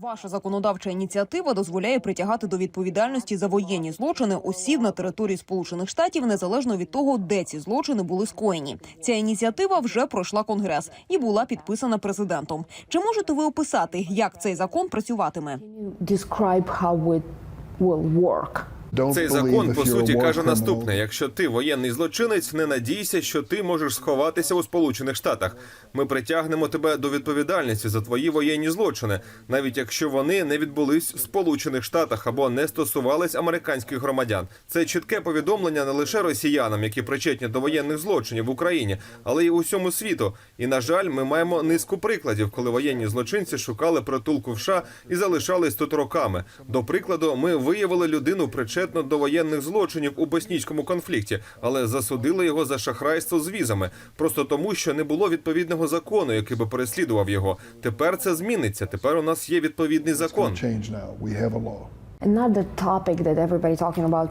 Ваша законодавча ініціатива дозволяє притягати до відповідальності за воєнні злочини осіб на території Сполучених Штатів незалежно від того, де ці злочини були скоєні. Ця ініціатива вже пройшла конгрес і була підписана президентом. Чи можете ви описати, як цей закон працюватиме? Цей закон по суті каже наступне: якщо ти воєнний злочинець, не надійся, що ти можеш сховатися у Сполучених Штатах. Ми притягнемо тебе до відповідальності за твої воєнні злочини, навіть якщо вони не відбулись в Сполучених Штатах або не стосувались американських громадян. Це чітке повідомлення не лише росіянам, які причетні до воєнних злочинів в Україні, але й усьому світу. І на жаль, ми маємо низку прикладів, коли воєнні злочинці шукали притулку в США і залишались тут роками. До прикладу, ми виявили людину причетну до воєнних злочинів у боснійському конфлікті, але засудили його за шахрайство з візами, просто тому, що не було відповідного закону, який би переслідував його. Тепер це зміниться. Тепер у нас є відповідний закон.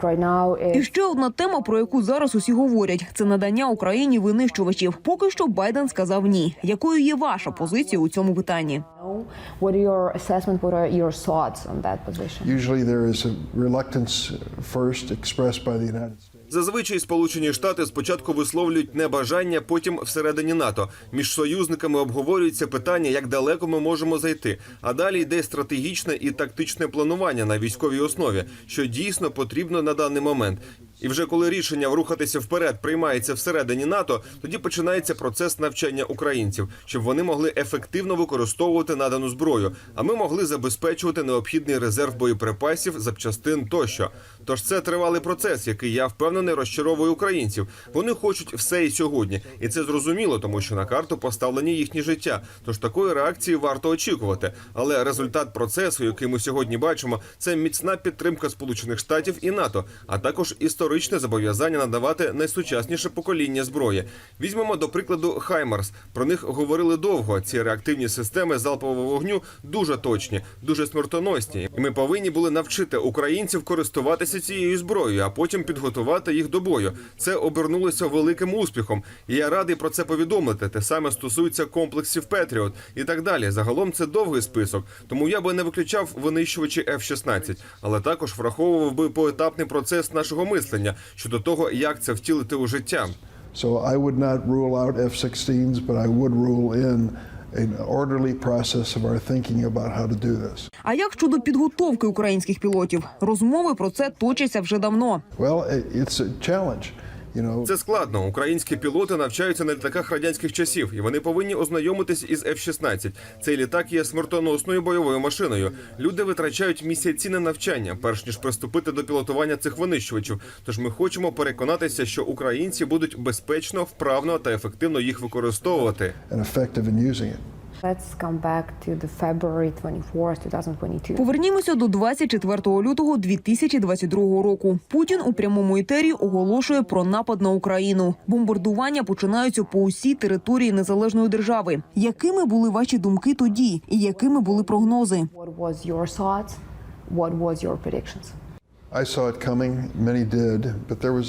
Right now І is ще одна тема, про яку зараз усі говорять, це надання Україні винищувачів. Поки що Байден сказав ні. Якою є ваша позиція у цьому питанні? what are your assessment, what are your thoughts on that position? Usually there is a reluctance first expressed by the United States. Зазвичай Сполучені Штати спочатку висловлюють небажання, потім всередині НАТО. Між союзниками обговорюється питання, як далеко ми можемо зайти. А далі йде стратегічне і тактичне планування на військовій основі, що дійсно потрібно на даний момент. І вже коли рішення рухатися вперед приймається всередині НАТО, тоді починається процес навчання українців, щоб вони могли ефективно використовувати надану зброю, а ми могли забезпечувати необхідний резерв боєприпасів, запчастин тощо. Тож це тривалий процес, який я впевнений розчаровує українців. Вони хочуть все і сьогодні, і це зрозуміло, тому що на карту поставлені їхні життя. Тож такої реакції варто очікувати. Але результат процесу, який ми сьогодні бачимо, це міцна підтримка Сполучених Штатів і НАТО, а також історичне зобов'язання надавати найсучасніше покоління зброї. Візьмемо до прикладу Хаймарс. Про них говорили довго. Ці реактивні системи залпового вогню дуже точні, дуже смертоносні. І ми повинні були навчити українців користуватися цією зброєю, а потім підготувати їх до бою. Це обернулося великим успіхом. І я радий про це повідомити. Те саме стосується комплексів Петріот і так далі. Загалом це довгий список. Тому я би не виключав винищувачі F-16, але також враховував би поетапний процес нашого мислення щодо того, як це втілити у життя. So I would not rule out F-16s, but I would rule in an orderly process of our thinking about how to do this. А як щодо підготовки українських пілотів? Розмови про це точаться вже давно. Well, it- it's a challenge. Це складно. Українські пілоти навчаються на літаках радянських часів, і вони повинні ознайомитись із F-16. Цей літак є смертоносною бойовою машиною. Люди витрачають місяці на навчання, перш ніж приступити до пілотування цих винищувачів. Тож ми хочемо переконатися, що українці будуть безпечно, вправно та ефективно їх використовувати. Let's come back to the February 24th, 2022. Повернімося до 24 лютого 2022 року. Путін у прямому етері оголошує про напад на Україну. Бомбардування починаються по усій території незалежної держави. Якими були ваші думки тоді, і якими були прогнози? What was your thoughts? What was your predictions?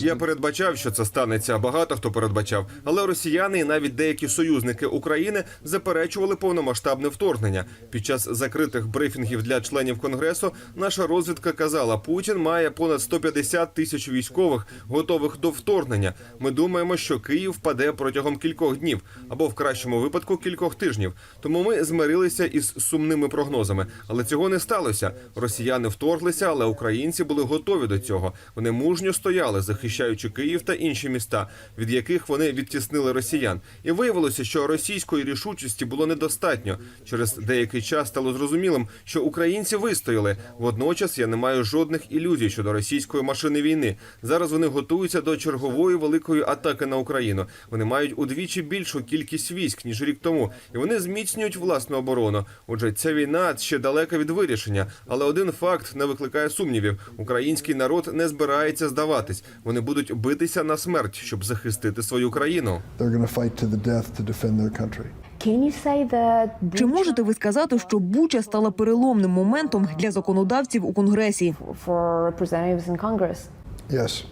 Я передбачав, що це станеться. Багато хто передбачав. Але росіяни і навіть деякі союзники України заперечували повномасштабне вторгнення. Під час закритих брифінгів для членів конгресу наша розвідка казала, Путін має понад 150 тисяч військових, готових до вторгнення. Ми думаємо, що Київ впаде протягом кількох днів або в кращому випадку кількох тижнів. Тому ми змирилися із сумними прогнозами. Але цього не сталося. Росіяни вторглися, але українці були готові до цього. Вони мужньо стояли, захищаючи Київ та інші міста, від яких вони відтіснили росіян. І виявилося, що російської рішучості було недостатньо. Через деякий час стало зрозумілим, що українці вистояли. Водночас я не маю жодних ілюзій щодо російської машини війни. Зараз вони готуються до чергової великої атаки на Україну. Вони мають удвічі більшу кількість військ ніж рік тому, і вони зміцнюють власну оборону. Отже, ця війна ще далека від вирішення, але один факт не викликає сумнівів: український народ не збирається здаватись. Вони будуть битися на смерть, щоб захистити свою країну. Чи можете ви сказати, що Буча стала переломним моментом для законодавців у конгресі? Yes,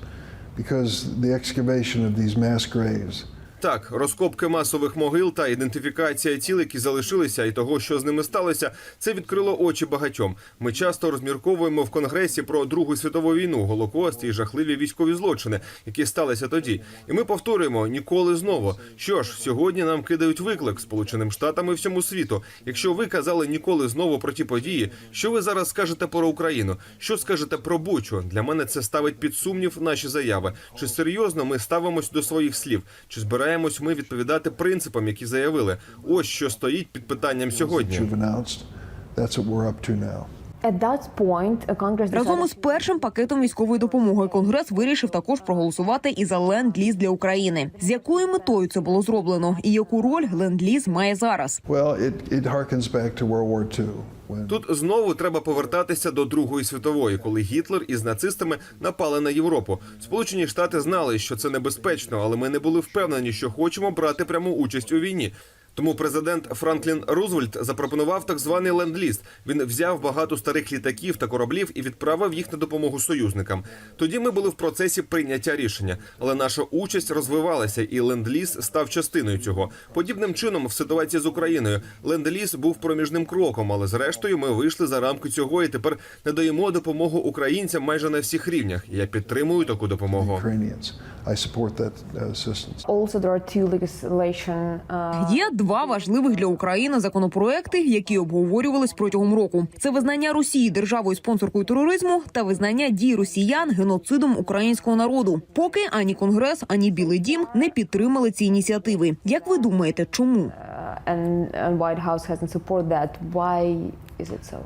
because the excavation of these mass graves Так, розкопки масових могил та ідентифікація тіл, які залишилися, і того, що з ними сталося, це відкрило очі багатьом. Ми часто розмірковуємо в конгресі про Другу світову війну, голокост і жахливі військові злочини, які сталися тоді. І ми повторюємо ніколи знову. Що ж, сьогодні нам кидають виклик Сполученим Штатам і всьому світу. Якщо ви казали ніколи знову про ті події, що ви зараз скажете про Україну? Що скажете про Бучу? Для мене це ставить під сумнів наші заяви. Чи серйозно ми ставимось до своїх слів? Чи збираємось ми відповідати принципам, які заявили? Ось що стоїть під питанням сьогодні. Uh, Congress Разом із першим пакетом військової допомоги Конгрес вирішив також проголосувати і за ленд-ліз для України. З якою метою це було зроблено, і яку роль ленд-ліз має зараз? Well, it, it harkens back to World War II when Тут знову треба повертатися до Другої світової, коли Гітлер із нацистами напали на Європу. Сполучені Штати знали, що це небезпечно, але ми не були впевнені, що хочемо брати пряму участь у війні. Тому президент Франклін Рузвельт запропонував так званий ленд-ліз. Він взяв багато старих літаків та кораблів і відправив їх на допомогу союзникам. Тоді ми були в процесі прийняття рішення, але наша участь розвивалася, і ленд-ліз став частиною цього. Подібним чином, в ситуації з Україною, ленд-ліз був проміжним кроком, але зрештою ми вийшли за рамки цього і тепер надаємо допомогу українцям майже на всіх рівнях. Я підтримую таку допомогу. I support that uh, assistance. also there are two legislation uh, Є два важливих для України законопроекти, які обговорювались протягом року. Це визнання Росії державою спонсоркою тероризму та визнання дій росіян геноцидом українського народу. Поки ані конгрес, ані Білий Дім не підтримали ці ініціативи. Як ви думаєте, чому? uh, and, and White House hasn't supported that. Why is it so?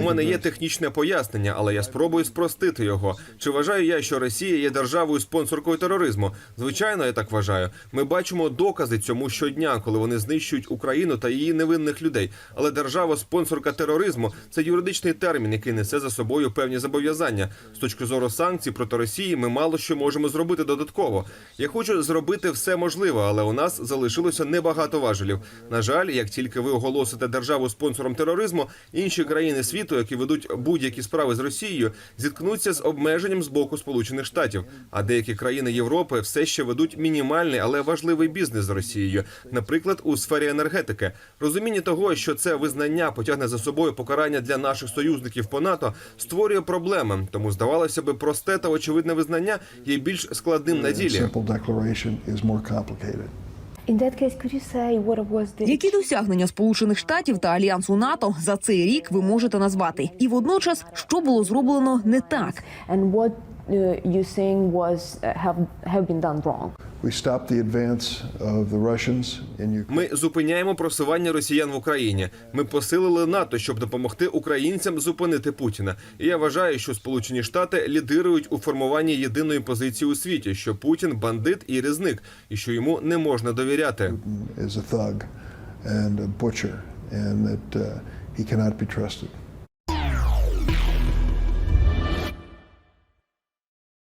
У мене є технічне пояснення, але я спробую спростити його. Чи вважаю я, що Росія є державою спонсоркою тероризму? Звичайно, я так вважаю. Ми бачимо докази цьому щодня, коли вони знищують Україну та її невинних людей. Але держава спонсорка тероризму це юридичний термін, який несе за собою певні зобов'язання. З точки зору санкцій проти Росії, ми мало що можемо зробити додатково. Я хочу зробити все можливе, але у нас залишилося небагато важелів. На жаль, як тільки ви оголосите державу спонсором тероризму, інші країни світу, які ведуть будь-які справи з Росією, зіткнуться з обмеженням з боку Сполучених Штатів. А деякі країни Європи все ще ведуть мінімальний, але важливий бізнес з Росією, наприклад, у сфері енергетики. Розуміння того, що це визнання потягне за собою покарання для наших союзників по НАТО, створює проблеми. Тому здавалося би, просте та очевидне визнання є більш складним на ділі. Які досягнення Сполучених Штатів та альянсу НАТО за цей рік ви можете назвати? І водночас, що було зроблено не так? and what uh, you think was uh, have have been done wrong? Ми зупиняємо просування росіян в Україні. Ми посилили НАТО, щоб допомогти українцям зупинити Путіна. І я вважаю, що Сполучені Штати лідирують у формуванні єдиної позиції у світі, що Путін бандит і різник, і що йому не можна довіряти. is a thug and a butcher, and that uh, he cannot be trusted.